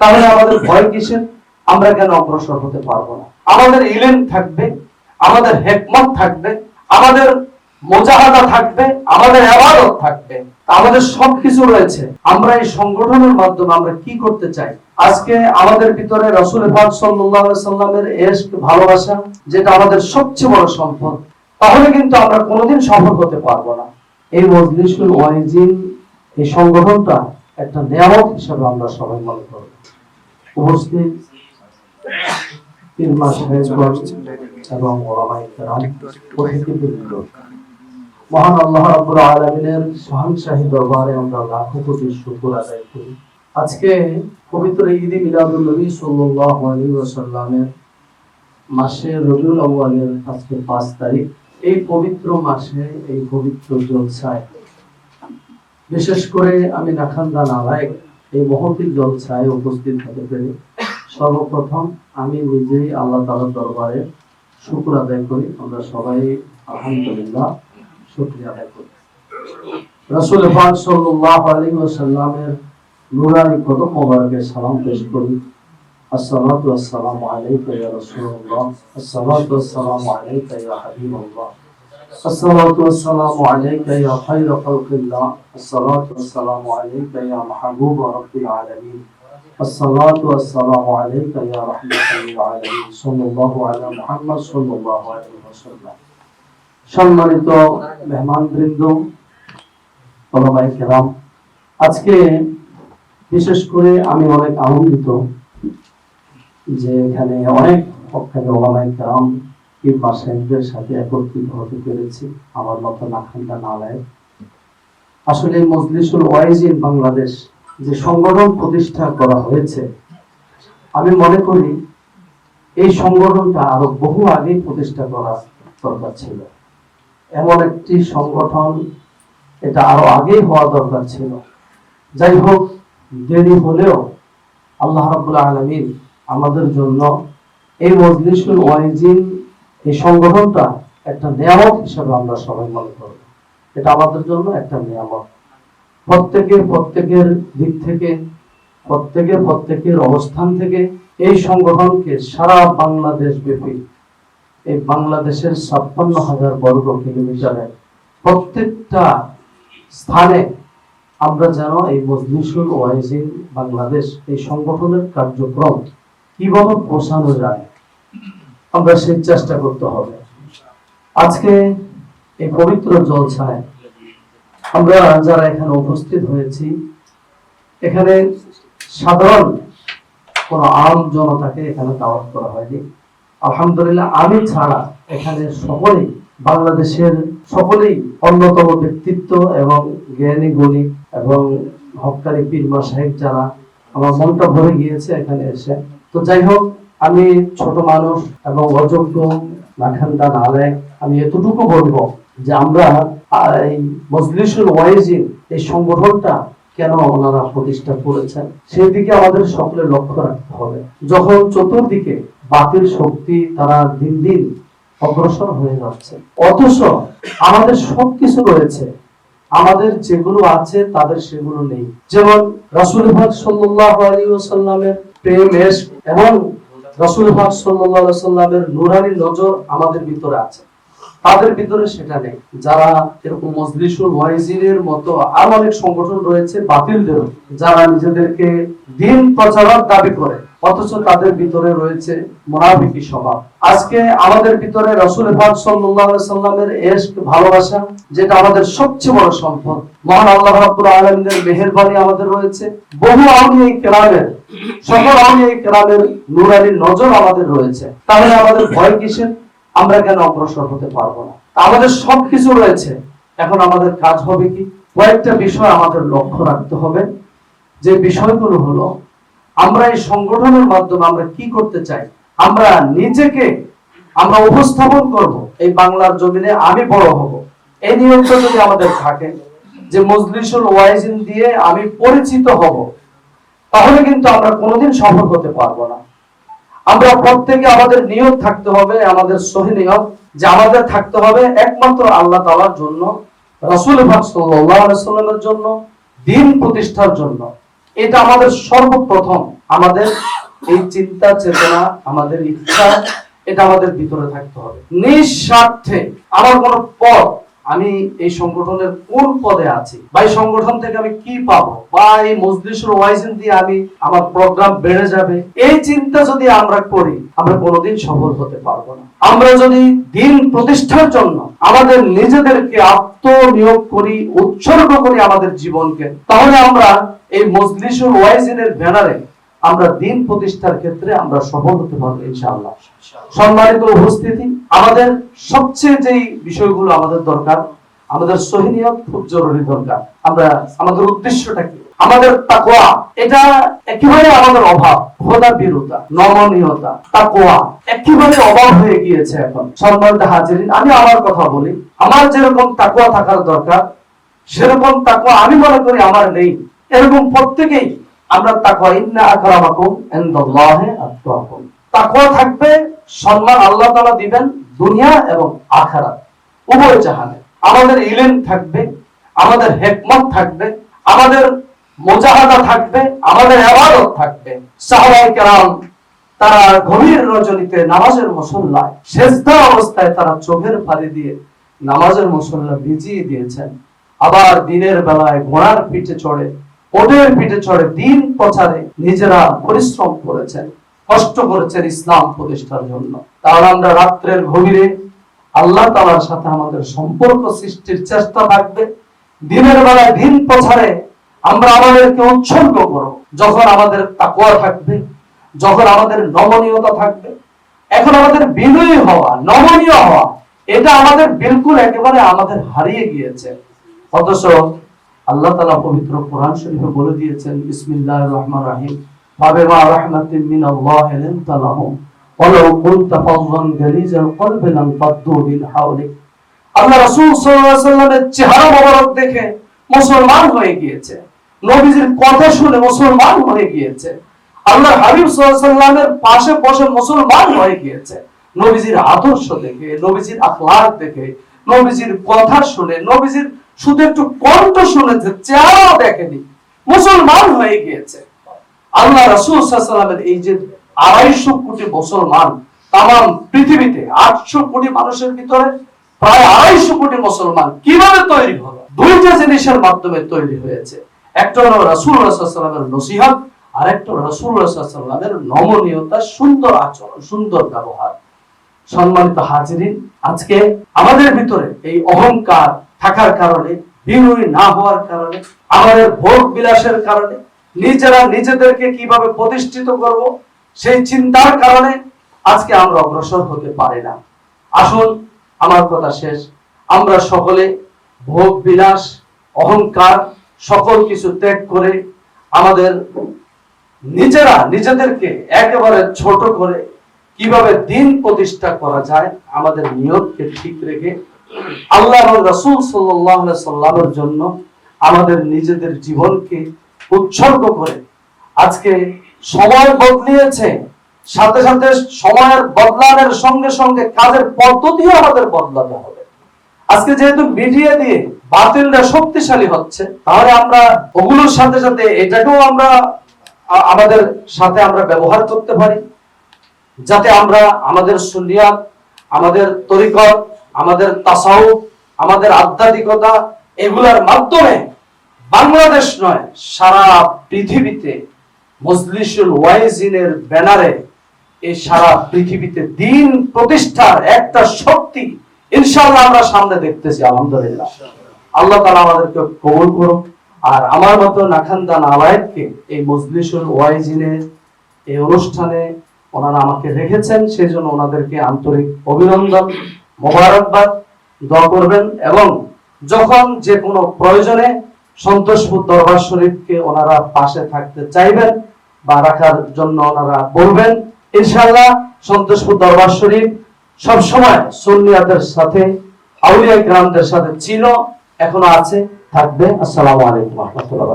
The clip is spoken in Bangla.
তাহলে আমাদের ভয় কিসের? আমরা কেন অগ্রসর হতে পারব না? আমাদের ইলেম থাকবে, আমাদের হেকমত থাকবে, আমাদের মোজাহাদা থাকবে, আমাদের আবাদত থাকবে। আমাদের সবকিছু রয়েছে। আমরা এই সংগঠনের মাধ্যমে আমরা কি করতে চাই? আজকে আমাদের ভিতরে রসুল পাক সাল্লামের এশক ভালোবাসা, যেটা আমাদের সবচেয়ে বড় সম্পদ, তাহলে কিন্তু আমরা কোনোদিন সফল হতে পারব না। এই মজলিসুল ওয়াইজিন এই সংগঠনটা একটা নিয়ামত হিসেবে আমরা সবাই মনে করব তিন মাস এবং ওলামায়ে কেরাম মহান আল্লাহ রাব্বুল আলামিনের শাহী দরবারে আমরা কোটি শুকর আদায় করি। আজকে পবিত্র ঈদ মিলাদুল নবী সাল্লাল্লাহু আলাইহি ওয়াসাল্লামের মাসে রবিউল আউয়ালের আজকে পাঁচ তারিখ। এই পবিত্র মাসে এই পবিত্র জলসায় বিশেষ করে আমি নাখান্দা নালায় এই মহফিল জলসায় উপস্থিত হতে পেরে সর্বপ্রথম আমি নিজেই আল্লাহ তাআলার দরবারে শুকর আদায় করি। আমরা সবাই আলহামদুলিল্লাহ শুকরিয়া আদায় করি। রাসূল পাক সাল্লাল্লাহু আলাইহি ওয়াসাল্লামের নূরানি কদম মোবারকে সালাম পেশ করি। আসসালাতু ওয়াসসালামু আলাইকা ইয়া রাসূলুল্লাহ। আসসালাতু আলাইকা ইয়া আসসালাতু ওয়াসসালামু আলাইকা ইয়া খায়রা খালকিল্লাহ আসসালাতু ওয়াসসালামু আলাইকা ইয়া মাহবুব রাব্বিল আলামিন الصلاة والسلام عليك يا رحمة للعالمين صلى الله على محمد صلى الله عليه وسلم সম্মানিত মেহমানবৃন্দ ওলামাই কেরাম আজকে বিশেষ করে আমি অনেক আনন্দিত যে এখানে অনেক পক্ষের ওলামাই কেরাম কিংবা সাহেবদের সাথে একত্রিত হতে পেরেছি আমার মতো নাখান্দা নালায় আসলে মজলিসুল ওয়াইজিন বাংলাদেশ যে সংগঠন প্রতিষ্ঠা করা হয়েছে, আমি মনে করি এই সংগঠনটা আরও বহু আগেই প্রতিষ্ঠা করা দরকার ছিল। এমন একটি সংগঠন এটা আরও আগেই হওয়া দরকার ছিল। যাই হোক, দেরি হলেও আল্লাহ রাবুল আলমিন আমাদের জন্য এই মজলিসুল ওয়াইজিন এই সংগঠনটা একটা নিয়ামত হিসেবে আমরা সবাই মনে করব এটা আমাদের জন্য একটা নিয়ামত। প্রত্যেকের প্রত্যেকের দিক থেকে, প্রত্যেকের প্রত্যেকের অবস্থান থেকে এই সংগঠনকে সারা বাংলাদেশ ব্যাপী, এই বাংলাদেশের ছাপ্পান্ন হাজার বর্গ কিলোমিটারে প্রত্যেকটা স্থানে আমরা যেন এই মজলিসুল ওয়াইজিন বাংলাদেশ এই সংগঠনের কার্যক্রম কীভাবে পৌঁছানো যায় আমরা সেই চেষ্টা করতে হবে। আজকে এই পবিত্র জলছায় আমরা যারা এখানে উপস্থিত হয়েছি, এখানে সাধারণ কোন আম জনতাকে এখানে দাওয়াত করা হয়নি। আলহামদুলিল্লাহ, আমি ছাড়া এখানে সকলেই, বাংলাদেশের সকলেই অন্যতম ব্যক্তিত্ব এবং জ্ঞানী, গণিত এবং হকারি পীরমা সাহেব যারা, আমার মনটা ভরে গিয়েছে এখানে এসে। তো যাই হোক আমি ছোট মানুষ এবং অযোগ্য নাখান্দা নালে আমি এতটুকু বলব যে আমরা এই মজলিসুল ওয়াইজিন, এই সংগঠনটা কেন ওনারা প্রতিষ্ঠা করেছেন? সেই দিকে আমাদের সকলে লক্ষ্য রাখতে হবে। যখন চতুর্দিকে বাতিল শক্তি তারা দিন দিন অগ্রসর হয়ে যাচ্ছে। অথচ আমাদের সবকিছু রয়েছে। আমাদের যেগুলো আছে তাদের সেগুলো নেই। যেমন রাসুল ভাগ সাল্লাহ আলী সাল্লামের প্রেম এবং রাসুল ভাগ সাল্লাহ সাল্লামের নুরানি নজর আমাদের ভিতরে আছে। তাদের ভিতরে সেটা নেই। যারা এরকম মজলিসুল ওয়াইজিনের মতো আরও অনেক সংগঠন রয়েছে বাতিলদেরও যারা নিজেদেরকে দিন প্রচারক দাবি করে। অথচ তাদের ভিতরে রয়েছে মোনাফিকি স্বভাব। আজকে আমাদের ভিতরে সাল্লামের ভালোবাসা, যেটা আমাদের সবচেয়ে বড় সম্পদ। মহান আল্লাহ রাব্বুল আমাদের রয়েছে। বহু কেরামের সকল কেরামের নজর আমাদের রয়েছে। তাহলে আমাদের ভয় কিসের? আমরা কেন অগ্রসর হতে পারব না? আমাদের সবকিছু রয়েছে। এখন আমাদের কাজ হবে কি? কয়েকটা বিষয় আমাদের লক্ষ্য রাখতে হবে। যে বিষয়গুলো হলো আমরা এই সংগঠনের মাধ্যমে আমরা কি করতে চাই? আমরা নিজেকে আমরা উপস্থাপন করব। এই বাংলার জমিনে আমি বড় হব। এই নিয়মটা যদি আমাদের থাকে যে মজলিসুল ওয়াইজিন দিয়ে আমি পরিচিত হব, তাহলে কিন্তু আমরা কোনোদিন সফল হতে পারব না। আমরা প্রত্যেকে আমাদের নিয়ত থাকতে হবে, আমাদের সহি নিয়ত যে আমাদের থাকতে হবে একমাত্র আল্লাহ তাআলার জন্য, রসুল সাল্লাল্লাহু আলাইহি সাল্লামের জন্য, দিন প্রতিষ্ঠার জন্য। এটা আমাদের সর্বপ্রথম। আমাদের এই চিন্তা, চেতনা, আমাদের ইচ্ছা, এটা আমাদের ভিতরে থাকতে হবে। নিঃস্বার্থে, আমার কোনো পদ আমি এই সংগঠনের কোন পদে আছি? বা এই সংগঠন থেকে আমি কি পাবো? বা এই মজলিসুর ওয়াইজেন দিয়ে আমি, আমার প্রোগ্রাম বেড়ে যাবে? এই চিন্তা যদি আমরা করি, আমরা কোনোদিন সফল হতে পারব না। আমরা যদি দিন প্রতিষ্ঠার জন্য আমাদের নিজেদেরকে আত্মনিয়োগ করি, উৎসর্গ করি আমাদের জীবনকে, তাহলে আমরা এই মজলিসুর ওয়াইজিনের ব্যানারে আমরা দিন প্রতিষ্ঠার ক্ষেত্রে আমরা সফল হতে পারব ইনশাআল্লাহ। সম্মানিত উপস্থিতি আমাদের সবচেয়ে যেই বিষয়গুলো আমাদের দরকার আমাদের সহিনিয়ত খুব জরুরি দরকার। আমরা আমাদের উদ্দেশ্যটা কি? আমাদের তাকওয়া এটা একেবারে আমাদের অভাব খোদা বিরতা নমনীয়তা তাকওয়া একেবারে অভাব হয়ে গিয়েছে এখন। সম্মানিত হাজিরিন আমি আমার কথা বলি আমার যেরকম তাকওয়া থাকার দরকার সেরকম তাকওয়া আমি মনে করি আমার নেই। এরকম প্রত্যেকেই আমরা তাকওয়া, ইন্না আকরামাকুম ইনদাল্লাহি আতকাকুম তাকওয়া থাকবে, সম্মান আল্লাহ তাআলা দিবেন দুনিয়া এবং আখিরাত, উভয় জাহানে। আমাদের ইলম থাকবে, আমাদের হেকমত থাকবে, আমাদের মুজাহাদা থাকবে, আমাদের ইবাদত থাকবে। সাহাবায়ে কেরাম তারা গভীর রজনীতে নামাজের মুসল্লায়, সেজদা অবস্থায় তারা চোখের পানি দিয়ে নামাজের মুসল্লা ভিজিয়ে দিয়েছেন। আবার দিনের বেলায় ঘোড়ার পিঠে চড়ে ওদের পিঠে চড়ে দিন প্রচারে নিজেরা পরিশ্রম করেছেন, কষ্ট করেছেন ইসলাম প্রতিষ্ঠার জন্য। তাহলে আমরা রাত্রের গভীরে আল্লাহ তাআলার সাথে আমাদের সম্পর্ক সৃষ্টির চেষ্টা থাকবে। দিনের বেলায় দিন প্রচারে আমরা আমাদেরকে উৎসর্গ করব যখন আমাদের তাকওয়া থাকবে, যখন আমাদের নমনীয়তা থাকবে। এখন আমাদের বিনয়ী হওয়া, নমনীয় হওয়া, এটা আমাদের বিলকুল একেবারে আমাদের হারিয়ে গিয়েছে। অথচ আল্লাহ তাআলা পবিত্র কোরআন শরীফে বলে দিয়েছেন, বিসমিল্লাহির রহমানির রহিম। ফাবিমা রাহমাতিন মিনাল্লাহি লিনতা লাহুম। ওয়ালাউ কুনতা ফাযযান গালিজাল কলবি লানফাদ্দু মিন হাওলিক। আল্লাহ রাসূল সাল্লাল্লাহু আলাইহি চেহারা মোবারক দেখে মুসলমান হয়ে গিয়েছে। নবীজির কথা শুনে মুসলমান হয়ে গিয়েছে। আল্লাহ হাবিব পাশে বসে মুসলমান হয়ে গিয়েছে। নবীজির আদর্শ দেখে, নবীজির আখলাক দেখে, নবীজির কথা শুনে, নবীজির শুধু একটু কণ্ঠ শুনেছে চেহারাও দেখেনি, মুসলমান হয়ে গিয়েছে। আল্লাহ রাসূল এই যে আড়াইশো কোটি মুসলমান তাম পৃথিবীতে, আটশো কোটি মানুষের ভিতরে প্রায় আড়াইশো কোটি মুসলমান কীভাবে তৈরি হলো? দুইটা জিনিসের মাধ্যমে তৈরি হয়েছে। একটা হলো রাসূল সাল্লামের নসিহত, আর একটা রাসূল নমনীয়তা, সুন্দর আচরণ, সুন্দর ব্যবহার। সম্মানিত হাজিরিন, আজকে আমাদের ভিতরে এই অহংকার থাকার কারণে, বিনয়ী না হওয়ার কারণে, আমাদের ভোগ বিলাসের কারণে, নিজেরা নিজেদেরকে কীভাবে প্রতিষ্ঠিত করব, সেই চিন্তার কারণে আজকে আমরা অগ্রসর হতে পারি না। আসুন, আমার কথা শেষ। আমরা সকলে ভোগ বিলাস, অহংকার, সকল কিছু ত্যাগ করে, আমাদের নিজেরা নিজেদেরকে একেবারে ছোট করে কীভাবে দিন প্রতিষ্ঠা করা যায়, আমাদের নিয়তকে ঠিক রেখে আল্লাহ রাসূল সাল্লামের জন্য আমাদের নিজেদের জীবনকে উৎসর্গ করে আজকে সময় বদলিয়েছে। সাথে সাথে সময়ের বদলানোর সঙ্গে সঙ্গে কাজের পদ্ধতিও আমাদের বদলাতে হবে। আজকে যেহেতু মিডিয়া দিয়ে বাতিলরা শক্তিশালী হচ্ছে, তাহলে আমরা ওগুলোর সাথে সাথে এটাকেও আমরা আমাদের সাথে আমরা ব্যবহার করতে পারি। যাতে আমরা আমাদের সুনিয়াত আমাদের তরিকত আমাদের তাসাউফ, আমাদের আধ্যাত্মিকতা এগুলার মাধ্যমে বাংলাদেশ নয়, সারা পৃথিবীতে মজলিসুল ওয়াইজিনের ব্যানারে এই সারা পৃথিবীতে দিন প্রতিষ্ঠার একটা শক্তি ইনশাআল্লাহ আমরা সামনে দেখতেছি, আলহামদুলিল্লাহ। আল্লাহ তাআলা আমাদেরকে কবুল করুক, আর আমার মতো নাখান্দা নালায়েতকে এই মজলিসুল ওয়াইজিনের এই অনুষ্ঠানে ওনারা আমাকে রেখেছেন সেই জন্য ওনাদেরকে আন্তরিক অভিনন্দন। মোবারকবাদ দোয়া করবেন এবং যখন যে কোনো প্রয়োজনে সন্তোষপুর দরবার শরীফকে ওনারা পাশে থাকতে চাইবেন বা রাখার জন্য ওনারা বলবেন, ইনশাআল্লাহ সন্তোষপুর দরবার শরীফ সবসময় সুন্নিয়াদের সাথে, আউলিয়া গ্রামদের সাথে ছিল, এখনও আছে, থাকবে। আসসালামু আলাইকুম রহমতুল্লাহ